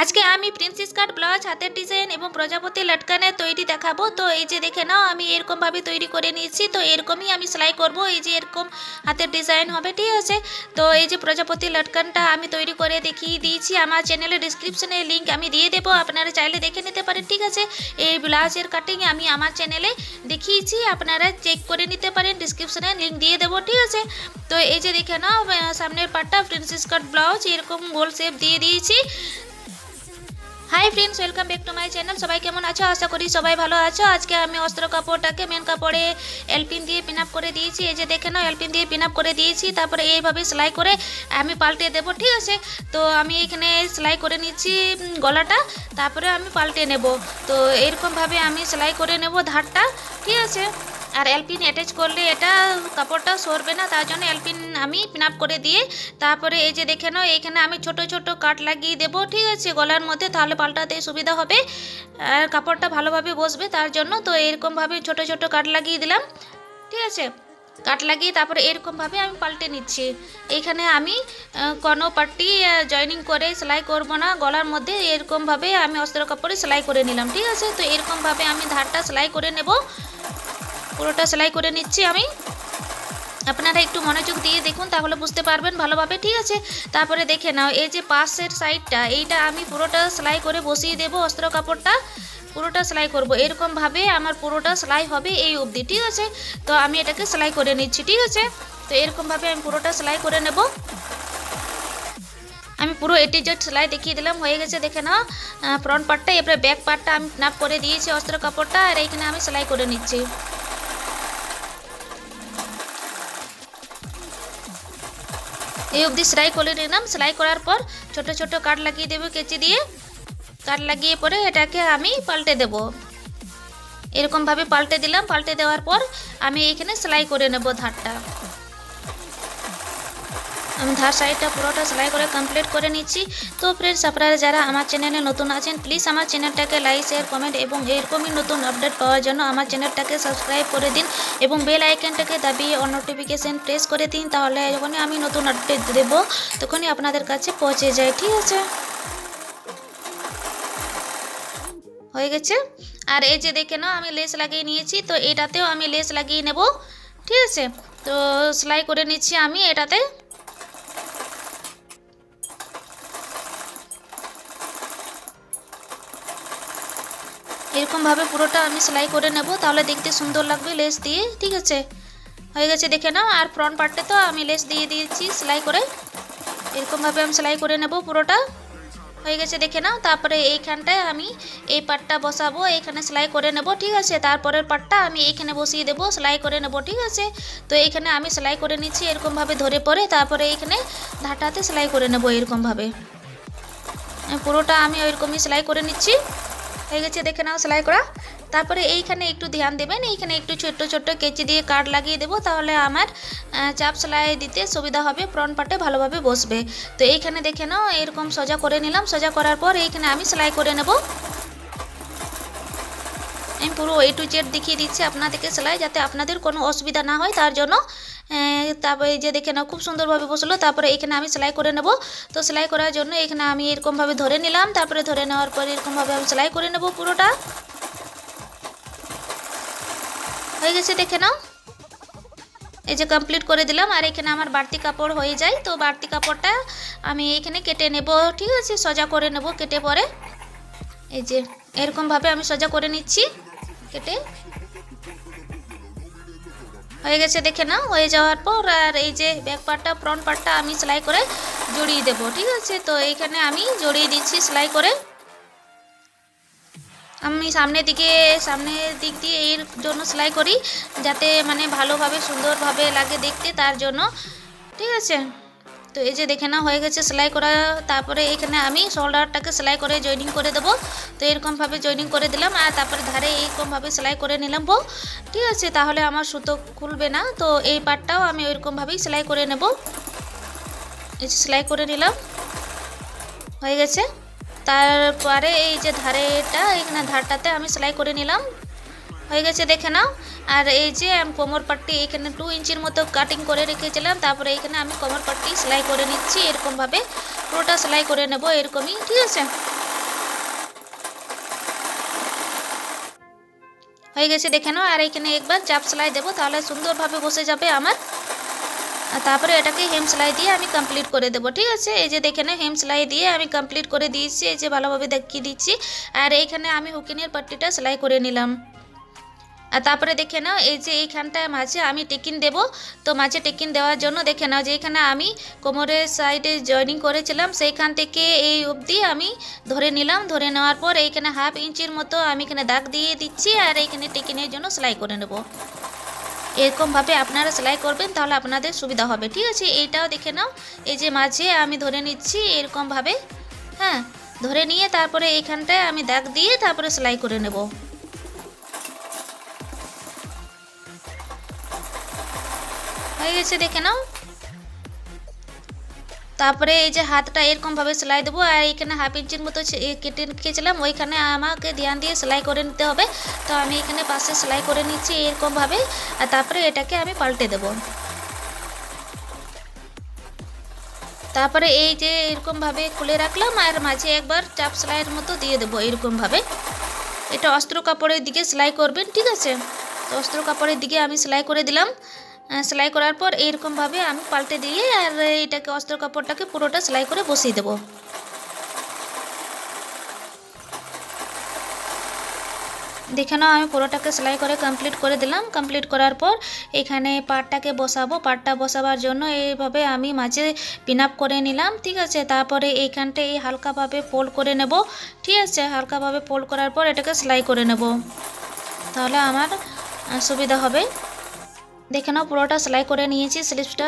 আজকে আমি princess cut blouse, হাতের ডিজাইন এবং প্রজাপতি লটকানের তৈরি দেখাবো। তো এই যে দেখে নাও, আমি এরকমভাবে তৈরি করে নিয়েছি। তো এরকমই আমি সেলাই করব। এই যে এরকম হাতের ডিজাইন হবে, ঠিক আছে? তো এই যে প্রজাপতি লটকানটা আমি তৈরি করে দেখিয়ে দিয়েছি। আমার চ্যানেলের ডিসক্রিপশনে লিঙ্ক আমি দিয়ে দেবো। আপনারা চাইলে দেখে নিতে পারেন, ঠিক আছে? এই ব্লাউজের কাটিং আমি আমার চ্যানেলে দেখিয়েছি। আপনারা চেক করে নিতে পারেন ডিসক্রিপশনে লিঙ্ক দিয়ে দেবো, ঠিক আছে? তো এই যে দেখে নাও সামনের পাটটা প্রিন্সেস কাট ব্লাউজ এরকম গোল শেপ দিয়ে দিয়েছি। Hi friends welcome back to my channel সবাই কেমন আছো? আশা করি সবাই ভালো আছো। আজকে আমি অস্ত্র কাপড়টাকে মেন কাপড়ে এলপিন দিয়ে পিন আপ করে দিয়েছি। এই যে দেখে নাও এলপিন দিয়ে পিন আপ করে দিয়েছি। তারপরে এইভাবে সেলাই করে আমি পাল্টে দেবো, ঠিক আছে? তো আমি এখানে সেলাই করে নিচ্ছি গলাটা। তারপরে আমি পাল্টে নেব। তো এরকমভাবে আমি সেলাই করে নেব ধারটা, ঠিক আছে? আর এলপিন অ্যাটাচ করলে এটা কাপড়টা সরবে না, তার জন্য এলপিন আমি পিন আপ করে দিয়ে তারপরে এই যে দেখে নাও, এখানে আমি ছোট ছোট কাট লাগিয়ে দেবো, ঠিক আছে? গলার মধ্যে তাহলে পাল্টাতে সুবিধা হবে। আর কাপড়টা ভালোভাবে বসবে, তার জন্য তো এরকমভাবে ছোট ছোট কাট লাগিয়ে দিলাম, ঠিক আছে? কাট লাগিয়ে তারপরে এরকমভাবে আমি পাল্টে নিচ্ছি। এইখানে আমি কোনো পাট্টি জয়েনিং করে সেলাই করব না, গলার মধ্যে এরকমভাবে আমি অস্ত্র কাপড়ে সেলাই করে নিলাম, ঠিক আছে? তো এরকমভাবে আমি ধারটা সেলাই করে নেব। পুরোটা সেলাই করে নিচ্ছি আমি। আপনারা একটু মনোযোগ দিয়ে দেখুন, তাহলে বুঝতে পারবেন ভালোভাবে, ঠিক আছে? তারপরে দেখে নাও, এই যে পাশের সাইডটা, এইটা আমি পুরোটা সেলাই করে বসিয়ে দেবো অস্ত্র কাপড়টা। পুরোটা সেলাই করব। এরকমভাবে আমার পুরোটা সেলাই হবে এই অবধি, ঠিক আছে? তো আমি এটাকে সেলাই করে নিচ্ছি, ঠিক আছে? তো এরকমভাবে আমি পুরোটা সেলাই করে নেব। আমি পুরো এটি জেড সেলাই দেখিয়ে দিলাম, হয়ে গেছে, দেখে নাও। ফ্রন্ট পার্টটা এবারে ব্যাক পার্টটা আমি নাপ করে দিয়েছি অস্ত্র কাপড়টা, আর এইখানে আমি সেলাই করে নিচ্ছি। এই অবধি সেলাই করে নিলাম। সেলাই করার পর ছোট ছোট কাট লাগিয়ে দেবো, কেচি দিয়ে। কাট লাগিয়ে পরে এটাকে আমি পাল্টে দেব। এরকমভাবে পাল্টে দিলাম। পাল্টে দেওয়ার পর আমি এখানে সেলাই করে নেব ধারটা। আমি ধার সাইডটা পুরোটা সেলাই করে কমপ্লিট করে নিচ্ছি। তো ফ্রেন্ডস আপনারা যারা আমার চ্যানেলে নতুন আছেন প্লিজ আমার চ্যানেলটাকে লাইক শেয়ার কমেন্ট এবং এরকমই নতুন আপডেট পাওয়ার জন্য আমার চ্যানেলটাকে সাবস্ক্রাইব করে দিন এবং বেল আইকনটাকে দাবিয়ে অন নোটিফিকেশান প্রেস করে দিন, তাহলে যখনই আমি নতুন আপডেট দেবো, তখনই আপনাদের কাছে পৌঁছে যায়, ঠিক আছে? হয়ে গেছে? আর এই যে দেখে নাও, আমি লেস লাগিয়ে নিয়েছি, তো এটাতেও আমি লেস লাগিয়ে নেব, ঠিক আছে? তো সেলাই করে নিচ্ছি আমি এটাতে। এরকমভাবে পুরোটা আমি সেলাই করে নেব, তাহলে দেখতে সুন্দর লাগবে লেস দিয়ে, ঠিক আছে? হয়ে গেছে, দেখে নাও। আর ফ্রন্ট পার্টে তো আমি লেস দিয়ে দিয়েছি, সেলাই করে। এরকমভাবে আমি সেলাই করে নেব পুরোটা। হয়ে গেছে, দেখে নাও। তারপরে এইখানটায় আমি এই পাটটা বসাবো, এইখানে সেলাই করে নেব, ঠিক আছে? তারপরের পাটটা আমি এইখানে বসিয়ে দেবো, সেলাই করে নেব, ঠিক আছে? তো এইখানে আমি সেলাই করে নিচ্ছি এরকমভাবে ধরে পরে, তারপরে এইখানে ধাটাতে সেলাই করে নেব এরকমভাবে। পুরোটা আমি ওইরকমই সেলাই করে নিচ্ছি। হয়ে গেছে, দেখে নাও, সেলাই করা। তারপরে এইখানে একটু ধ্যান দেবেন, এইখানে একটু ছোট্ট ছোট্ট কেচি দিয়ে কাট লাগিয়ে দেবো, তাহলে আমার চাপ সেলাই দিতে সুবিধা হবে, ফ্রন্ট পার্টে ভালোভাবে বসবে। তো এইখানে দেখে নাও, এরকম সোজা করে নিলাম, সোজা করার পর এইখানে আমি সেলাই করে নেব। আমি পুরো এ টু জেড দেখিয়ে দিচ্ছি আপনাদেরকে সেলাই, যাতে আপনাদের কোনো অসুবিধা না হয়, তার জন্য তারপরে এই যে দেখে নাও, খুব সুন্দরভাবে বসল। তারপরে এখানে আমি সেলাই করে নেব। তো সেলাই করার জন্য এখানে আমি এরকমভাবে ধরে নিলাম। তারপরে ধরে নেওয়ার পর এরকমভাবে আমি সেলাই করে নেব পুরোটা। হয়ে গেছে, দেখে নাও। এই যে কমপ্লিট করে দিলাম। আর এখানে আমার বাড়তি কাপড় হয়ে যায়। তো বাড়তি কাপড়টা আমি এখানে কেটে নেব। ঠিক আছে, সোজা করে নেব কেটে পরে। এই যে এরকমভাবে আমি সোজা করে নিচ্ছি। কেটে হয়ে গেছে, দেখে নাও, হয়ে যাওয়ার পর আর এই যে ব্যাক পার্টটা ফ্রন্ট পার্টটা আমি সেলাই করে জড়িয়ে দেবো, ঠিক আছে? তো এইখানে আমি জড়িয়ে দিচ্ছি সেলাই করে। আমি সামনের দিকে, সামনের দিক দিয়ে এর জন্য সেলাই করি, যাতে মানে ভালোভাবে, সুন্দরভাবে লাগে দেখতে, তার জন্য, ঠিক আছে? তো এই যে দেখে না হয়ে গেছে সেলাই করা। তারপরে এখানে আমি শোল্ডারটাকে সেলাই করে জয়েনিং করে দেবো। তো এরকমভাবে জয়েনিং করে দিলাম আর তারপরে ধারে এইরকমভাবে সেলাই করে নিলাম বো ঠিক আছে, তাহলে আমার সুতো খুলবে না। তো এই পার্টটাও আমি ওইরকমভাবেই সেলাই করে নেব। এই যে সেলাই করে নিলাম। হয়ে গেছে। তারপরে এই যে ধারেটা, এখানে ধারটাতে আমি সেলাই করে নিলাম। হয়ে গেছে, দেখে নাও। আর এই যে আমি কোমর পাট্টি এখানে টু ইঞ্চির মতো কাটিং করে রেখেছিলাম, তারপরে এখানে আমি কোমর পাট্টি সেলাই করে নিচ্ছি, এরকমভাবে। পুরোটা সেলাই করে নেব এরকমই, ঠিক আছে? হয়ে গেছে, দেখে নাও। আর এখানে একবার চাপ সেলাই দেবো, তাহলে সুন্দরভাবে বসে যাবে আমার। তারপরে এটাকে হেম সেলাই দিয়ে আমি কমপ্লিট করে দেবো, ঠিক আছে? এই যে দেখে নাও হেম সেলাই দিয়ে আমি কমপ্লিট করে দিয়েছি, এই যে ভালোভাবে দেখিয়ে দিচ্ছি। আর এইখানে আমি হুকিনের পাট্টিটা সেলাই করে নিলাম। আর তারপরে দেখে নাও, এই যে এইখানটায় মাঝে আমি টেকিন দেব। তো মাঝে টেকিন দেওয়ার জন্য দেখে নাও যে এখানে আমি কোমরের সাইডে জয়েনিং করেছিলাম। সেইখান থেকে এই অবধি আমি ধরে নিলাম। ধরে নেওয়ার পর এইখানে হাফ ইঞ্চির মতো আমি এখানে দাগ দিয়ে দিচ্ছি আর এইখানে টেকিনের জন্য সেলাই করে নেব। এরকমভাবে আপনারা সেলাই করবেন তাহলে আপনাদের সুবিধা হবে। ঠিক আছে? এইটাও দেখে নাও। এই যে মাঝে আমি ধরে নিচ্ছি এরকমভাবে। হ্যাঁ ধরে নিয়ে তারপরে এইখানটায় আমি দাগ দিয়ে তারপরে সেলাই করে নেব। হয়ে গেছে, দেখে নাও। তারপরে এই যে হাতটা এরকমভাবে সেলাই দেবো, আর এখানে হাফ ইঞ্চির মতো কেটে রেখেছিলাম, ওইখানে আমাকে ধ্যান দিয়ে সেলাই করে নিতে হবে। তো আমি এখানে পাশে সেলাই করে নিচ্ছি এরকমভাবে আর তারপরে এটাকে আমি পাল্টে দেবো। তারপরে এই যে এরকমভাবে খুলে রাখলাম, আর মাঝে একবার চাপ সেলাইয়ের মতো দিয়ে দেবো এরকমভাবে এটা অস্ত্র কাপড়ের দিকে সেলাই করবেন, ঠিক আছে? তো অস্ত্র কাপড়ের দিকে আমি সেলাই করে দিলাম। সেলাই করার পর এইরকমভাবে আমি পাল্টে দিয়ে আর এটাকে অস্ত্র কাপড়টাকে পুরোটা সেলাই করে বসিয়ে দেবো। দেখে নাও, আমি পুরোটাকে সেলাই করে কমপ্লিট করে দিলাম। কমপ্লিট করার পর এখানে পাটটাকে বসাবো। পাটটা বসাবার জন্য এইভাবে আমি মাঝে পিন আপ করে নিলাম, ঠিক আছে? তারপরে এইখানটা এই হালকাভাবে ফোল্ড করে নেব, ঠিক আছে? হালকাভাবে ফোল্ড করার পর এটাকে সেলাই করে নেব। তাহলে আমার সুবিধা হবে। দেখে নাও, পুরোটা সেলাই করে নিয়েছি স্লিপসটা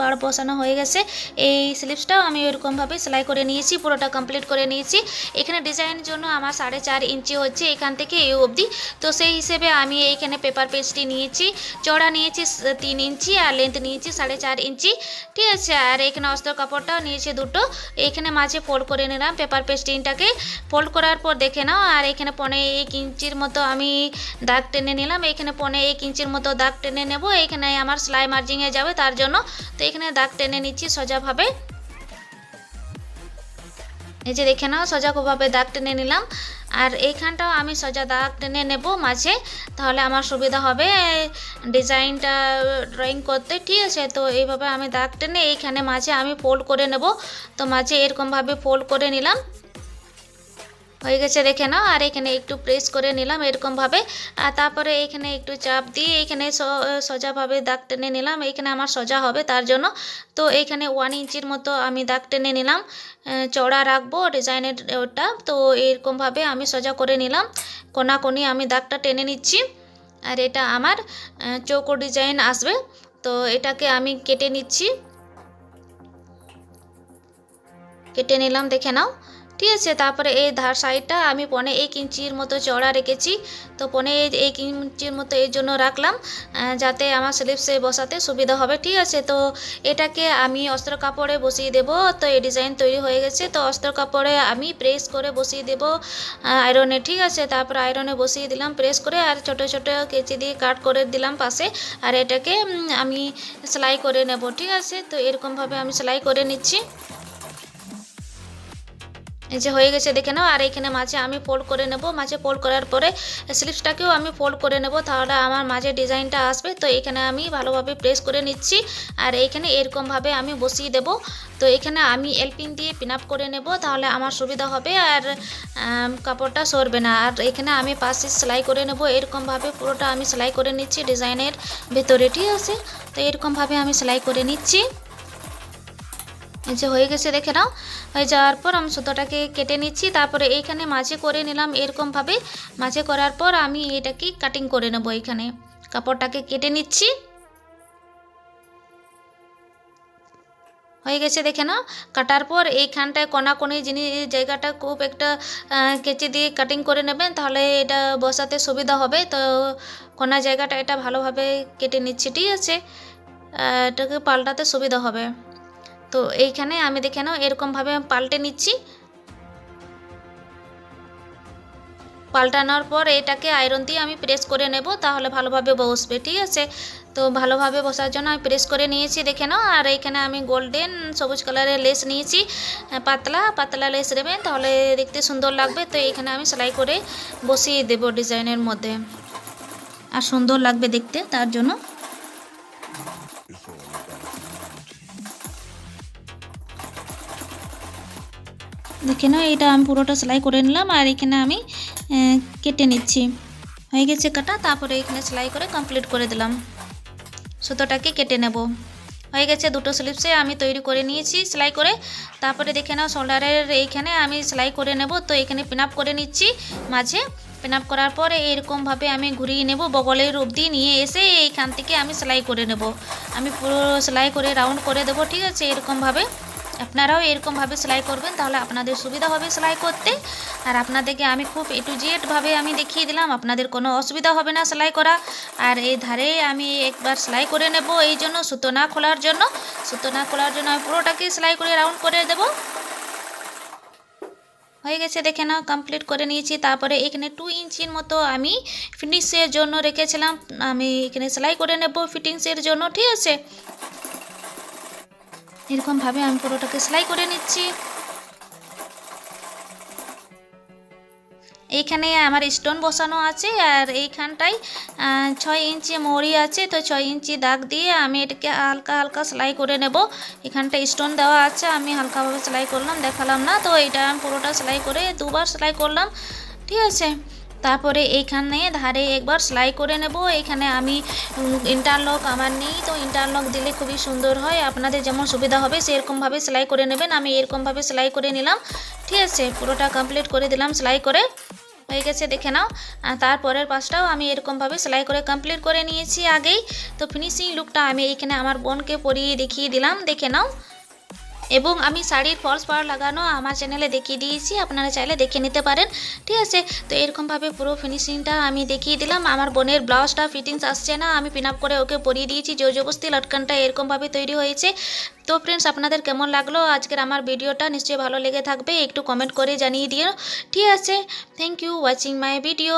পাড় বসানো হয়ে গেছে। এই স্লিপসটাও আমি এরকমভাবে সেলাই করে নিয়েছি, পুরোটা কমপ্লিট করে নিয়েছি। এখানে ডিজাইনের জন্য আমার সাড়ে চার ইঞ্চি হচ্ছে এখান থেকে এই অবধি। তো সেই হিসেবে আমি এইখানে পেপার পেজটি নিয়েছি চড়া নিয়েছি তিন ইঞ্চি আর লেন্থ নিয়েছি সাড়ে চার ইঞ্চি। ঠিক আছে, আর এখানে অস্ত্র কাপড়টাও নিয়েছি দুটো। এখানে মাঝে ফোল্ড করে নিলাম পেপার পেস্টিংটাকে ফোল্ড করার পর দেখে নাও, আর এখানে পনে এক ইঞ্চির মতো আমি দাগ টেনে নিলাম। এখানে পনে এক ইঞ্চির মতো দাগ টেনে নেব, এখানে আমার সেলাই মার্জিংয়ে যাবে তার জন্য। তো এখানে দাগ টেনে নিচ্ছি সোজাভাবে। এই যে দেখে নাও, সোজাভাবে দাগ টেনে নিলাম। আর এইখানটাও আমি সোজা দাগ টেনে নেব মাঝে, তাহলে আমার সুবিধা হবে। ডিজাইনটা, ড্রয়িং করতে, ঠিক আছে? তো এইভাবে আমি দাগ টেনে এইখানে মাঝে আমি ফোল্ড করে নেব। তো মাঝে এরকমভাবে ফোল্ড করে নিলাম। হয়ে গেছে দেখে নাও, আর এখানে একটু প্রেস করে নিলাম এরকমভাবে আর তারপরে এখানে একটু চাপ দিয়ে এখানে সোজাভাবে দাগ টেনে নিলাম, এখানে আমার সোজা হবে তার জন্য। তো এখানে ওয়ান ইঞ্চির মতো আমি দাগ টেনে নিলাম চওড়া রাখব ডিজাইনের ওটা। তো এরকমভাবে আমি সোজা করে নিলাম, কোনাকুনি আমি দাগটা টেনে নিচ্ছি। আর এটা আমার চৌকো ডিজাইন আসবে। তো এটাকে আমি কেটে নিচ্ছি। কেটে নিলাম, দেখে নাও। ঠিক আছে, তারপরে এই ধার সাইডটা আমি পনে এক ইঞ্চির মতো চড়া রেখেছি। তো পনে এই- এক ইঞ্চির মতো এর জন্য রাখলাম যাতে আমার স্লিপসে বসাতে সুবিধা হবে, ঠিক আছে? তো এটাকে আমি অস্ত্র কাপড়ে বসিয়ে দেব, তো এই ডিজাইন তৈরি হয়ে গেছে। তো অস্ত্র কাপড়ে আমি প্রেস করে বসিয়ে দেব আয়রনে ঠিক আছে? তারপর আয়রনে বসিয়ে দিলাম প্রেস করে আর ছোট ছোট কেচি দিয়ে কাট করে দিলাম পাশে। আর এটাকে আমি সেলাই করে নেব, ঠিক আছে? তো এরকমভাবে আমি সেলাই করে নিচ্ছি। এই যে হয়ে গেছে, দেখে নাও। আর এখানে মাঝে আমি ফোল্ড করে নেব। মাঝে ফোল্ড করার পরে স্লিপসটাকেও আমি ফোল্ড করে নেব। তাহলে আমার মাঝে ডিজাইনটা আসবে। তো এখানে আমি ভালোভাবে প্রেস করে নিচ্ছি। আর এইখানে এরকমভাবে আমি বসিয়ে দেব। তো এখানে আমি এলপিন দিয়ে পিন আপ করে নেব। তাহলে আমার সুবিধা হবে। আর কাপড়টা সরবে না। আর এখানে আমি পাশে সেলাই করে নেব। এরকমভাবে পুরোটা আমি সেলাই করে নিচ্ছি। ডিজাইনের ভেতরে ঠিক আছে। তো এরকমভাবে আমি সেলাই করে নিচ্ছি। যে হয়ে গেছে, দেখে নাও। হয়ে যাওয়ার পর আমি সুতোটাকে কেটে নিচ্ছি। তারপরে এইখানে মাঝে করে নিলাম এরকমভাবে। মাঝে করার পর আমি এটাকে কাটিং করে নেব এইখানে। কাপড়টাকে কেটে নিচ্ছি। হয়ে গেছে, দেখে নাও। কাটার পর এইখানটায় কোনাকুনি জিনিস জায়গাটা খুব একটা কেচি দিয়ে কাটিং করে নেবেন, তাহলে এটা বসাতে সুবিধা হবে। তো কোনা জায়গাটা এটা ভালোভাবে কেটে নিচ্ছি, ঠিক আছে? এটাকে পাল্টাতে সুবিধা হবে। তো এইখানে আমি দেখে নাও, এরকমভাবে পাল্টে নিচ্ছি। পাল্টানোর পর এটাকে আয়রন দিয়ে আমি প্রেস করে নেব, তাহলে ভালোভাবে বসবে, ঠিক আছে? তো ভালোভাবে বসার জন্য আমি প্রেস করে নিয়েছি, দেখে নাও। আর এখানে আমি গোল্ডেন সবুজ কালারের লেস নিয়েছি। পাতলা পাতলা লেস দেবেন তাহলে দেখতে সুন্দর লাগবে। তো এখানে আমি সেলাই করে বসিয়ে দেব ডিজাইনের মধ্যে। আর সুন্দর লাগবে দেখতে, তার জন্য। দেখে নাও, এটা আমি পুরোটা সেলাই করে নিলাম আর এখানে আমি কেটে নিচ্ছি। হয়ে গেছে কাটা, তারপরে এখানে সেলাই করে কমপ্লিট করে দিলাম। সুতোটাকে কেটে নেব। হয়ে গেছে দুটো স্লিপসে আমি তৈরি করে নিয়েছি সেলাই করে। তারপরে দেখে নাও শোল্ডারের এইখানে আমি সেলাই করে নেব। তো এখানে পিন আপ করে নিচ্ছি মাঝে। পিন আপ করার পরে এরকমভাবে আমি ঘুরিয়ে নেব, বগলের অবধি নিয়ে এসে এইখান থেকে আমি সেলাই করে নেব। আমি পুরো সেলাই করে রাউন্ড করে দেবো, ঠিক আছে? এরকমভাবে। আপনারাও এরকমভাবে সেলাই করবেন, তাহলে আপনাদের সুবিধা হবে সেলাই করতে। আর আপনাদেরকে আমি খুব এ টু জেডভাবে আমি দেখিয়ে দিলাম, আপনাদের কোনো অসুবিধা হবে না সেলাই করা। আর এই ধারে আমি একবার সেলাই করে নেব এই জন্য, সুতো না খোলার জন্য। সুতো না খোলার জন্য আমি পুরোটাকে সেলাই করে রাউন্ড করে দেব। হয়ে গেছে, দেখে নাও কমপ্লিট করে নিয়েছি। তারপরে এখানে টু ইঞ্চির মতো আমি ফিনিশের জন্য রেখেছিলাম। আমি এখানে সেলাই করে নেব ফিটিংসের জন্য, ঠিক আছে? এরকমভাবে আমি পুরোটাকে সেলাই করে নিচ্ছি। এইখানে আমার স্টোন বসানো আছে আর এইখানটায় ছয় ইঞ্চি মড়ি আছে, তো ছয় ইঞ্চি দাগ দিয়ে আমি এটাকে হালকা হালকা সেলাই করে নেব। এখানটা স্টোন দেওয়া আছে, আমি হালকাভাবে সেলাই করলাম, দেখালাম না, তো এটা আমি পুরোটা সেলাই করে দুবার সেলাই করলাম, ঠিক আছে? তারপরে এইখানে ধারে একবার সেলাই করে নেব। এখানে আমি ইন্টারলক আমার নেই, তো ইন্টারলক দিলে খুবই সুন্দর হয়। আপনাদের যেমন সুবিধা হবে সেরকমভাবে সেলাই করে নেবেন। আমি এরকমভাবে সেলাই করে নিলাম। ঠিক আছে, পুরোটা কমপ্লিট করে দিলাম সেলাই করে। হয়ে গেছে, দেখে নাও। তারপরের পাশটাও আমি এরকমভাবে সেলাই করে কমপ্লিট করে নিয়েছি আগেই। তো ফিনিশিং লুকটা আমি এখানে আমার বোনকে পরিয়ে দেখিয়ে দিলাম। দেখে নাও। এবং আমি শাড়ির ফলস পাওয়ার লাগানো আমার চ্যানেলে দেখিয়ে দিয়েছি, আপনারা চাইলে দেখে নিতে পারেন, ঠিক আছে? তো এরকমভাবে পুরো ফিনিশিংটা আমি দেখিয়ে দিলাম, আমার বোনের ব্লাউজটা ফিটিংস আসছে না, আমি পিন আপ করে ওকে পরিয়ে দিয়েছি জোর জবস্তি লটকানটা এরকমভাবে তৈরি হয়েছে। তো ফ্রেন্ডস আপনাদের কেমন লাগল? আজকের আমার ভিডিওটা নিশ্চয়ই ভালো লেগে থাকবে, একটু কমেন্ট করে জানিয়ে দিও, ঠিক আছে? Thank you watching my video